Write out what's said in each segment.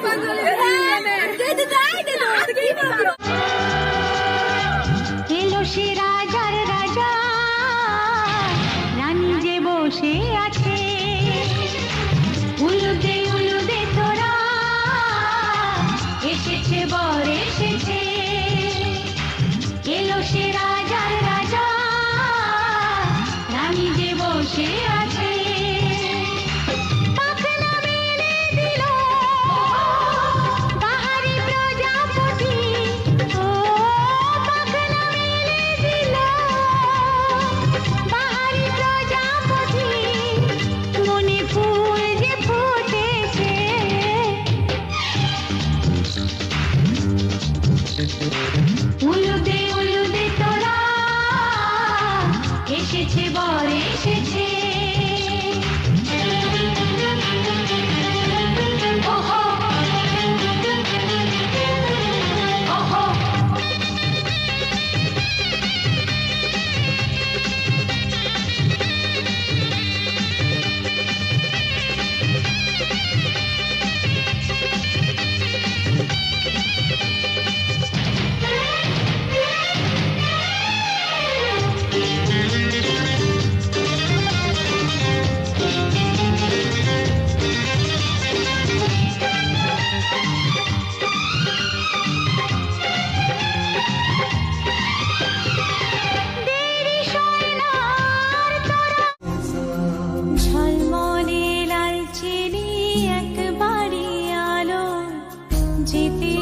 三这里 এসেছে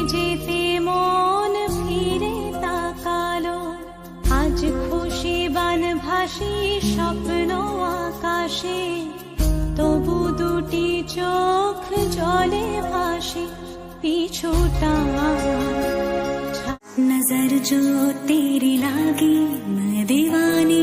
যেতে যেতে মন ফিরে তাকালো আজ খুশি বান ভাসি স্বপ্ন আকাশে তবু দুটি চোখ জলে ভাসে পিছুটা नजर जो तेरी लागी मैं दीवाना